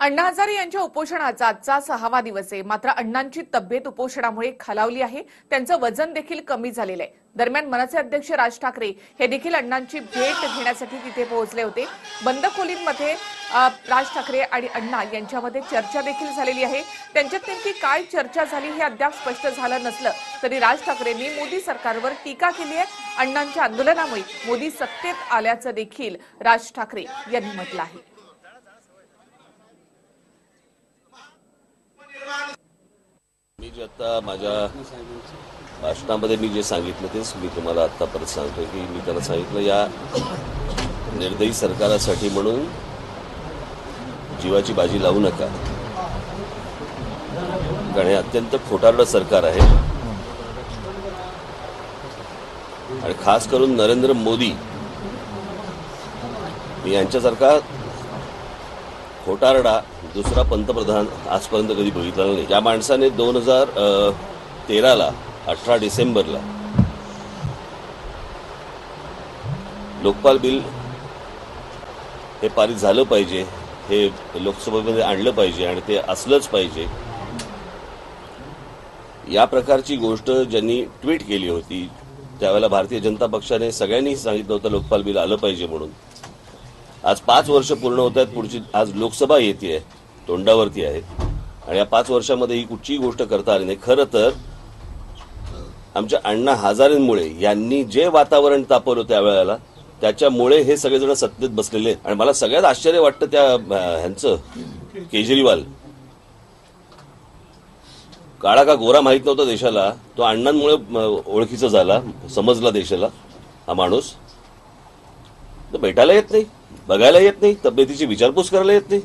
अण्णा हजारे यांच्या उपोषणाचा आजचा सहावा दिवस आहे. मात्र अण्णांची तब्येत उपोषणामुळे खालावली आहे. त्यांचं वजन देखील कमी झालेलं आहे. दरम्यान मनसे अध्यक्ष राज ठाकरे हे देखील अण्णांची भेट घेण्यासाठी तिथे पोहोचले होते. बंद खोलींमध्ये राज ठाकरे आणि अण्णा यांच्यामध्ये चर्चा देखील झालेली आहे. त्यांच्यात नेमकी काय चर्चा झाली हे अद्याप स्पष्ट झालं नसलं तरी राज ठाकरेंनी मोदी सरकारवर टीका केली आहे. अण्णांच्या आंदोलनामुळे मोदी सत्तेत आल्याचं देखील राज ठाकरे यांनी म्हटलं आहे. मी जे आता माझ्या भाषणामध्ये मी जे सांगितलं तेच मी तुम्हाला आता परत सांगतो की मी त्यांना सांगितलं या निर्दयी सरकारासाठी म्हणून जीवाची बाजी लावू नका. कारण हे अत्यंत खोटारडं सरकार आहे. आणि खास करून नरेंद्र मोदी यांच्यासारखा खोटारडा दुसरा पंतप्रधान आजपर्यंत कधी बघितला नाही. या माणसाने दोन हजार तेराला अठरा डिसेंबरला लोकपाल बिल हे पारित झालं पाहिजे हे लोकसभेमध्ये आणलं पाहिजे आणि ते असलंच पाहिजे या प्रकारची गोष्ट ज्यांनी ट्विट केली होती त्यावेळेला भारतीय जनता पक्षाने सगळ्यांनी सांगितलं होतं लोकपाल बिल आलं पाहिजे म्हणून. आज पाच वर्ष पूर्ण होत आहेत पुढची आज लोकसभा येते तोंडावरती आहे. आणि या पाच वर्षामध्ये ही कुठचीही गोष्ट करता आली नाही. खरं तर आमच्या अण्णा हजारेंमुळे यांनी जे वातावरण तापवलं त्यावेळेला त्याच्यामुळे हे सगळेजण सत्तेत बसलेले आहेत. आणि मला सगळ्यात आश्चर्य वाटतं त्या ह्यांचं केजरीवाल. काळा का गोरा माहीत नव्हता देशाला. तो अण्णांमुळे ओळखीचा झाला समजला देशाला हा माणूस. तर भेटायला येत नाही. बघायला येत नाही तब्येतीची विचारपूस करायला येत नाही.